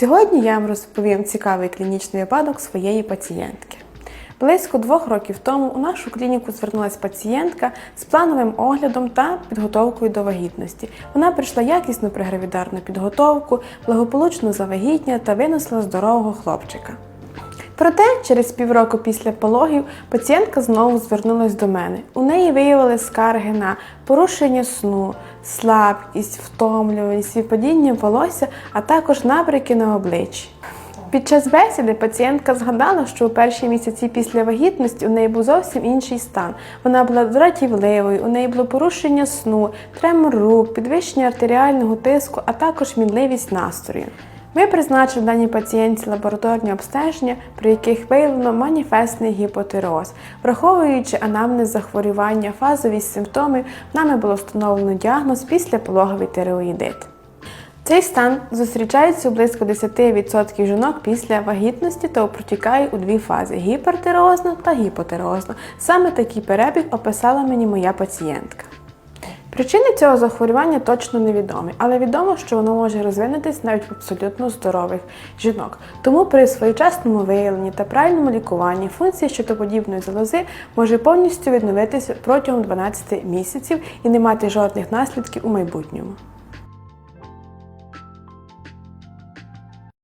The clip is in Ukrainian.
Сьогодні я вам розповім цікавий клінічний випадок своєї пацієнтки. Близько двох років тому у нашу клініку звернулася пацієнтка з плановим оглядом та підготовкою до вагітності. Вона прийшла якісну пригравідарну підготовку, благополучно завагітня та винесла здорового хлопчика. Проте, через півроку після пологів пацієнтка знову звернулася до мене. У неї виявили скарги на порушення сну, слабкість, втомлюваність, випадіння волосся, а також набряки на обличчі. Під час бесіди пацієнтка згадала, що у перші місяці після вагітності у неї був зовсім інший стан. Вона була дратівливою, у неї було порушення сну, тремор рук, підвищення артеріального тиску, а також мінливість настрою. Ми призначили даній пацієнтці лабораторні обстеження, при яких виявлено маніфестний гіпотиреоз. Враховуючи анамнез захворювання, фазовість симптомів, нами було встановлено діагноз післяпологовий тиреоїдит. Цей стан зустрічається у близько 10% жінок після вагітності та протікає у дві фази гіпертиреозно та гіпотиреозно. Саме такий перебіг описала мені моя пацієнтка. Причини цього захворювання точно невідомі, але відомо, що воно може розвинутись навіть в абсолютно здорових жінок. Тому при своєчасному виявленні та правильному лікуванні функція щитоподібної залози може повністю відновитися протягом 12 місяців і не мати жодних наслідків у майбутньому.